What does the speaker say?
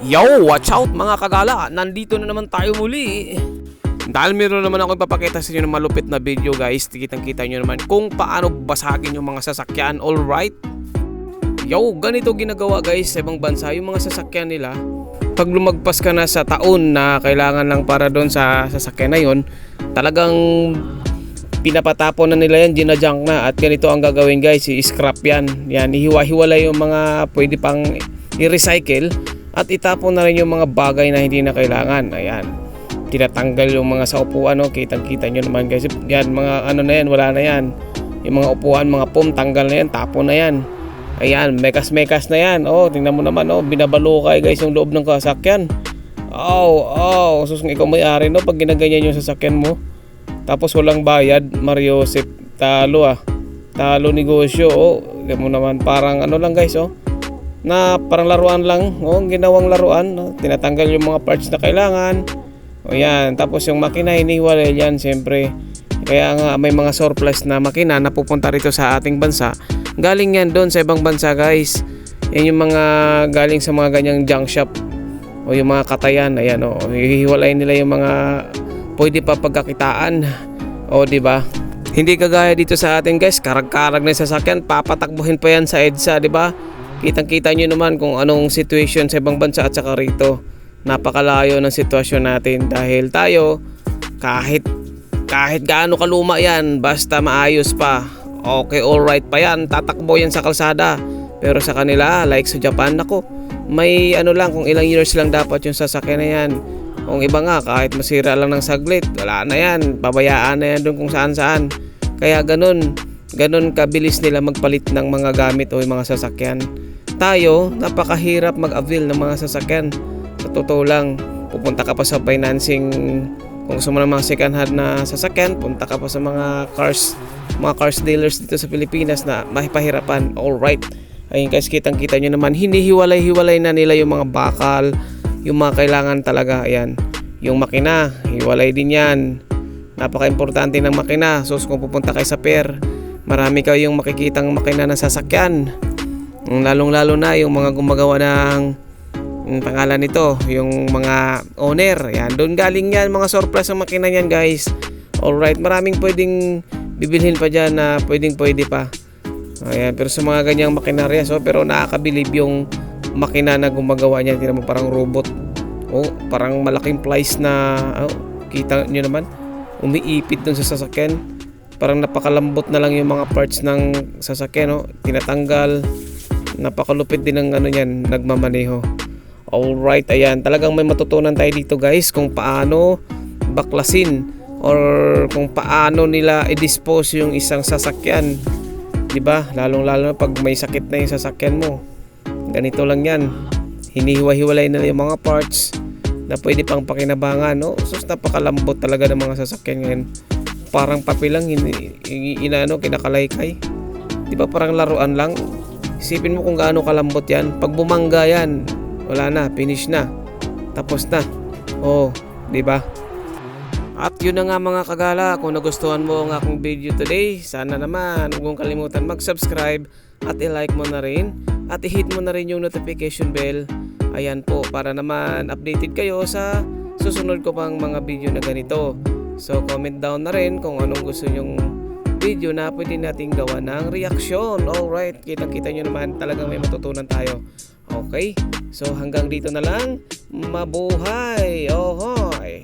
Yo, watch out mga kagala! Nandito na naman tayo muli. Dahil meron naman ako ipapakita sa inyo ng malupit na video guys, kitang kita nyo naman kung paano basagin yung mga sasakyan, alright? Yo, ganito ginagawa guys sa ibang bansa, yung mga sasakyan nila. Pag lumagpas ka na sa taon na kailangan lang para doon sa sasakyan na yon, talagang pinapatapon na nila yan, ginajunk na at ganito ang gagawin guys, i-scrap yan. Yan, ihiwa-hiwalay yung mga pwede pang i-recycle at itapon na rin yung mga bagay na hindi na kailangan. Ayan. Tinatanggal yung mga sa upuan, no? kitang-kita nyo naman guys. Yan, mga ano na yan, wala na yan. Yung mga upuan, mga pom, tanggal na yan, tapon na yan. Ayan, mekas-mekas na yan. Oh, tingnan mo naman, oh, binabalukay guys yung loob ng kasakyan. Oh, oh, sus ikaw may-ari no pag ginaganyan yung sasakyan mo. Tapos walang bayad, Mario Sip talo ah. Talo negosyo. Oh, mo naman parang ano lang guys, oh na parang laruan lang, oh, ginawang laruan, no? tinatanggal yung mga parts na kailangan. O yan, tapos yung makina hiniwalay yan siyempre. Kaya nga may mga surplus na makina na pupunta rito sa ating bansa. Galing yan doon sa ibang bansa guys. Yan yung mga galing sa mga ganyang junk shop o yung mga katayan, ayan o, hihiwalay nila yung mga pwede pa pagkakitaan. O, di ba? Hindi kagaya dito sa atin guys, karag-karag na yung sasakyan, papatakbuhin pa yan sa EDSA, di ba? Kitang-kita nyo naman kung anong situation sa ibang bansa at saka rito. Napakalayo ng sitwasyon natin dahil tayo kahit kahit gaano kaluma yan, basta maayos pa. Okay, alright pa yan, tatakbo yan sa kalsada. Pero sa kanila, like sa Japan, nako, may ano lang, kung ilang years lang dapat yung sasakyan na yan. Kung iba nga, kahit masira lang ng saglit, wala na yan, pabayaan na yan doon kung saan saan. Kaya ganun, ganun kabilis nila magpalit ng mga gamit o mga sasakyan tayo, napakahirap mag-avail ng mga sasakyan. Sa totoo lang, pupunta ka pa sa financing kung gusto mo ng mga second hand na sasakyan, punta ka pa sa mga cars, mga cars dealers dito sa Pilipinas na mahipahirapan. Alright. Ayun guys, kitang-kita nyo naman, hinihiwalay-hiwalay na nila yung mga bakal, yung mga kailangan talaga. Ayan, yung makina, hiwalay din yan. Napaka-importante ng makina. So kung pupunta kayo sa pier, marami kayong makikitang makina ng sasakyan. Lalong-lalo na yung mga gumagawa ng ang pangalan nito, yung mga owner. Yan, doon galing yan, mga surplus ang makina niyan, guys. Alright, maraming pwedeng bibilhin pa dyan na pwedeng pwede pa. Ayan, pero sa mga ganyang makinarya, so, pero nakakabilib yung makina na gumagawa niyan. Tingnan mo parang robot. Oh, parang malaking plies na, oh, kita nyo naman, umiipit dun sa sasakyan. Parang napakalambot na lang yung mga parts ng sasakyan, oh. tinatanggal. Napakalupit din ng ano niyan, nagmamaneho. Alright, ayan. Talagang may matutunan tayo dito guys kung paano baklasin or kung paano nila i-dispose yung isang sasakyan. 'Di ba? Lalong-lalo na pag may sakit na yung sasakyan mo. Ganito lang 'yan. Hinihiwa-hiwalay nila yung mga parts na pwede pang pakinabangan, no? Sus napakalambot talaga ng mga sasakyan ngayon. Parang papel lang ini, inaano kinakalaykay. 'Di ba parang laruan lang? Isipin mo kung gaano kalambot 'yan. Pag bumangga 'yan, wala na, finish na. Tapos na. Oh, 'di ba? At yun na nga mga kagala, kung nagustuhan mo ang aking video today, sana naman huwag mong kalimutan mag-subscribe at i-like mo na rin at i-hit mo na rin yung notification bell. Ayan po, para naman updated kayo sa susunod ko pang mga video na ganito. So comment down na rin kung anong gusto nyong video na pwede nating gawa ng reaction. Alright, kitang-kita nyo naman talagang may matutunan tayo. Okay, so hanggang dito na lang. Mabuhay! Ohoy!